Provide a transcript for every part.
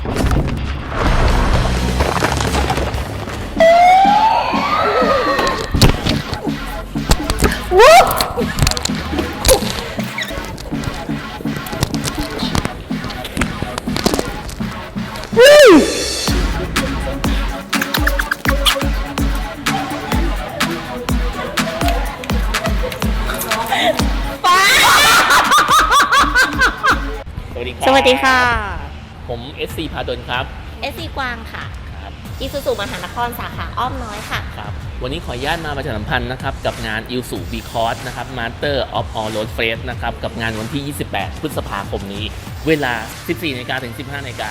สวัสดีครับสวัสดีค่ะ ผม SC พาดลครับเอสซีกวางค่ะครับอีซูซูมหานครสาขาอ้อมน้อยค่ะครับวันนี้ขออนุญาตมาประชาสัมพันธ์นะครับกับงาน i l s u b c o r s นะครับ Master of All Road f a c e นะครับกับงานวันที่ 28 พฤษภาคมนี้ เวลา 14นาฬิกาถึง 15นาฬิกา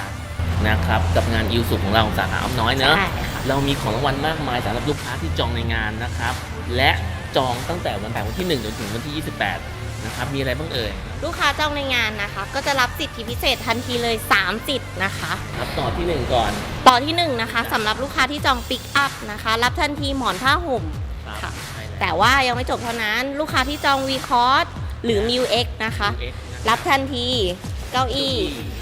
นะครับกับงาน i l s u ของเราสาขาอ้อมน้อยเนอะใช่ค่ะเรามีของรางวัลมากมายสำหรับลูกค้าที่จองในงานนะครับ และ จองตั้งแต่วันแต่วันที่ 1 จนถึงวันที่ 28 นะครับ มีอะไรบ้างเอ่ย ลูกค้าจองในงานนะคะ ก็จะรับสิทธิพิเศษทันทีเลย3สิทธิ์นะคะ ครับต่อที่ 1 ก่อน ต่อที่1นะคะสำหรับลูกค้าที่จองปิกอัพนะคะ รับทันทีหมอนผ้าห่ม ครับค่ะใช่แล้ว แต่ว่ายังไม่จบเท่านั้น ลูกค้าที่จอง v c o r s หรือ m u x นะคะ UX นะรับทันที เก้าอี้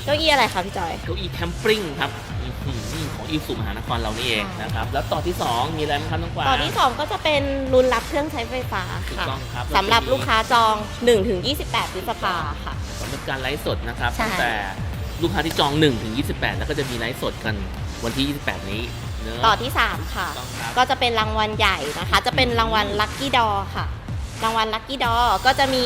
เก้าอี้อะไรคะพี่จอย เก้าอี้แคมปิ้งครับอื้อหือของอิสุมหานครเรานี่เองค่ะนะครับแล้วต่อที่2มีอะไรบ้างครับน้องกวาง ต่อที่ 2 ก็จะเป็นรุ่นรับเครื่องใช้ไฟฟ้าถูกค่ะต้องครับ สำหรับลูกค้าจอง 1-28พฤษภาค่ะ สำหรับการไลฟ์สดนะครับใช่ ตั้งแต่ลูกค้าที่จอง1ถึง28 แล้วก็จะมีไลฟ์สดกันวันที่ 28 นี้เนอะต่อที่ 3 ค่ะถูกต้องครับก็จะเป็นรางวัลใหญ่นะคะ จะเป็นรางวัลลัคกี้ดอค่ะ รางวัลลัคกี้ดอก็จะมี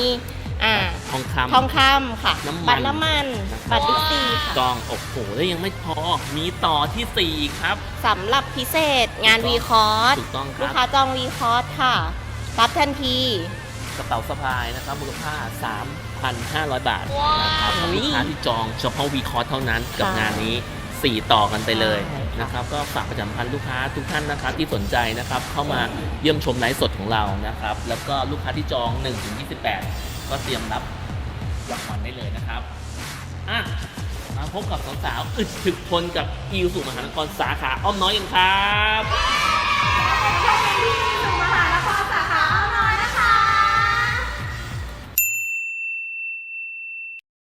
อ่าท องคำทองคำค่ะ น้ำมัน บัตรน้ำมันนะครับบัตรดิสซีค่ะจองโอ้โหแล้วยังไม่พอ มีต่อทีสี่4 ครับ สำหรับพิเศษงานถูกต้วีองคอร์สถูกต้องคลูกรับค้าจองวีคอร์สค่ะ รับทันที กระเป๋าสะพายนะครับมูลค่า 3,500 บาทนะครับสำหรับลูกค้าที่จองเฉพาะวีคอร์สเท่านั้นกับค่ะงานนี้ 4 ต่อกันไปเลยใช่ค่ะ นะครับก็ฝากประจำพันธ์ลูกค้าทุกท่านนะครับที่สนใจนะครับเข้ามาเยี่ยมชมไลฟ์สดของเรานะครับแล้วก็ลูกค้าที่จอง 1-28 ก็เตรียมรับ รางวัลได้เลยนะครับอะมาพบกับสาวๆอึดถึกทนกับอิวสุมหานครสาขาอ้อมน้อยกันครับ